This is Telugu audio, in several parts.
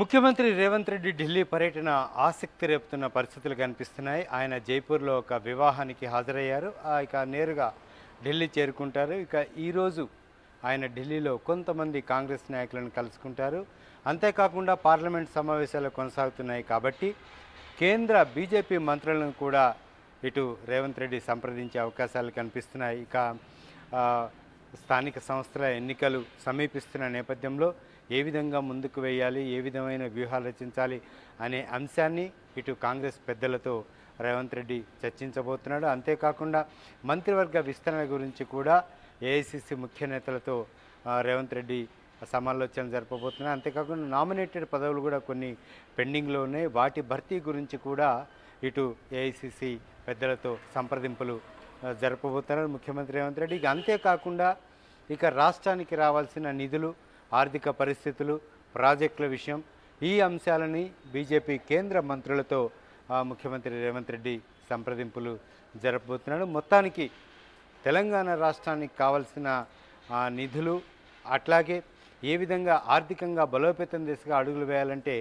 ముఖ్యమంత్రి రేవంత్ రెడ్డి ఢిల్లీ పర్యటన ఆసక్తి రేపుతున్న పరిస్థితులు కనిపిస్తున్నాయి. ఆయన జైపూర్లో ఒక వివాహానికి హాజరయ్యారు. ఇక నేరుగా ఢిల్లీ చేరుకుంటారు. ఇక ఈరోజు ఆయన ఢిల్లీలో కొంతమంది కాంగ్రెస్ నాయకులను కలుసుకుంటారు. అంతేకాకుండా పార్లమెంట్ సమావేశాలు కొనసాగుతున్నాయి కాబట్టి కేంద్ర బీజేపీ మంత్రులను కూడా ఇటు రేవంత్ రెడ్డి సంప్రదించే అవకాశాలు కనిపిస్తున్నాయి. ఇక స్థానిక సంస్థల ఎన్నికలు సమీపిస్తున్న నేపథ్యంలో ఏ విధంగా ముందుకు వేయాలి ఏ విధమైన వ్యూహాలు రచించాలి అనే అంశాన్ని ఇటు కాంగ్రెస్ పెద్దలతో రేవంత్ రెడ్డి చర్చించబోతున్నాడు. అంతేకాకుండా మంత్రివర్గ విస్తరణ గురించి కూడా ఏఐసిసి ముఖ్య నేతలతో రేవంత్ రెడ్డి సమాలోచన జరపబోతున్నారు అంతేకాకుండా నామినేటెడ్ పదవులు కూడా కొన్ని పెండింగ్లో ఉన్నాయి. వాటి భర్తీ గురించి కూడా ఇటు ఏఐసిసి పెద్దలతో సంప్రదింపులు జరపబోతున్నారు. ముఖ్యమంత్రి రేవంత్ రెడ్డి ఇక అంతేకాకుండా ఇక రాష్ట్రానికి రావాల్సిన నిధులు ఆర్థిక పరిస్థితులు ప్రాజెక్టుల విషయం ఈ అంశాలని బీజేపీ కేంద్ర మంత్రులతో ముఖ్యమంత్రి రేవంత్ రెడ్డి సంప్రదింపులు జరపబోతున్నాడు. మొత్తానికి తెలంగాణ రాష్ట్రానికి కావలసిన నిధులు అట్లాగే ఏ విధంగా ఆర్థికంగా బలోపేతం దిశగా అడుగులు వేయాలంటే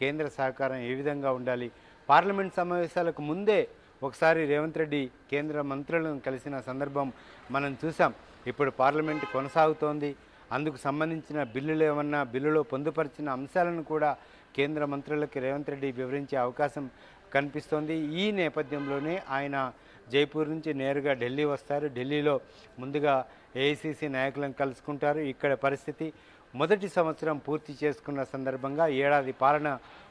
కేంద్ర సహకారం ఏ విధంగా ఉండాలి? పార్లమెంట్ సమావేశాలకు ముందే ఒకసారి రేవంత్ రెడ్డి కేంద్ర మంత్రులను కలిసిన సందర్భం మనం చూసాం ఇప్పుడు పార్లమెంట్ కొనసాగుతోంది. అందుకు సంబంధించిన బిల్లులు ఏమన్నా బిల్లులో పొందుపరిచిన అంశాలను కూడా కేంద్ర మంత్రులకి రేవంత్ రెడ్డి వివరించే అవకాశం కనిపిస్తోంది. ఈ నేపథ్యంలోనే ఆయన జైపూర్ నుంచి నేరుగా ఢిల్లీ వస్తారు. ఢిల్లీలో ముందుగా ఏఐసిసి నాయకులను కలుసుకుంటారు. ఇక్కడ పరిస్థితి మొదటి సంవత్సరం పూర్తి చేసుకున్న సందర్భంగా ఏడాది పాలన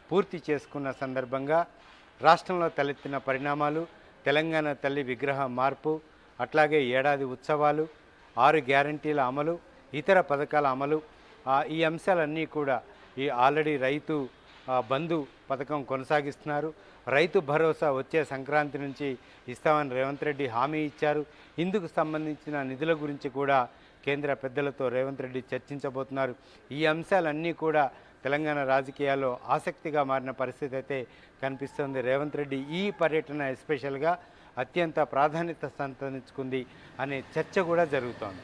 పూర్తి చేసుకున్న సందర్భంగా రాష్ట్రంలో తలెత్తిన పరిణామాలు తెలంగాణ తల్లి విగ్రహ మార్పు అట్లాగే ఏడాది ఉత్సవాలు ఆరు గ్యారంటీల అమలు ఇతర పథకాల అమలు ఈ అంశాలన్నీ కూడా ఈ ఆల్రెడీ రైతు బంధు పథకం కొనసాగిస్తున్నారు. రైతు భరోసా వచ్చే సంక్రాంతి నుంచి ఇస్తామని రేవంత్ రెడ్డి హామీ ఇచ్చారు. ఇందుకు సంబంధించిన నిధుల గురించి కూడా కేంద్ర పెద్దలతో రేవంత్ రెడ్డి చర్చించబోతున్నారు. ఈ అంశాలన్నీ కూడా తెలంగాణ రాజకీయాల్లో ఆసక్తిగా మారిన పరిస్థితి అయితే కనిపిస్తుంది. రేవంత్ రెడ్డి ఈ పర్యటన ఎస్పెషల్గా అత్యంత ప్రాధాన్యత సంతరించుకుంది అనే చర్చ కూడా జరుగుతోంది.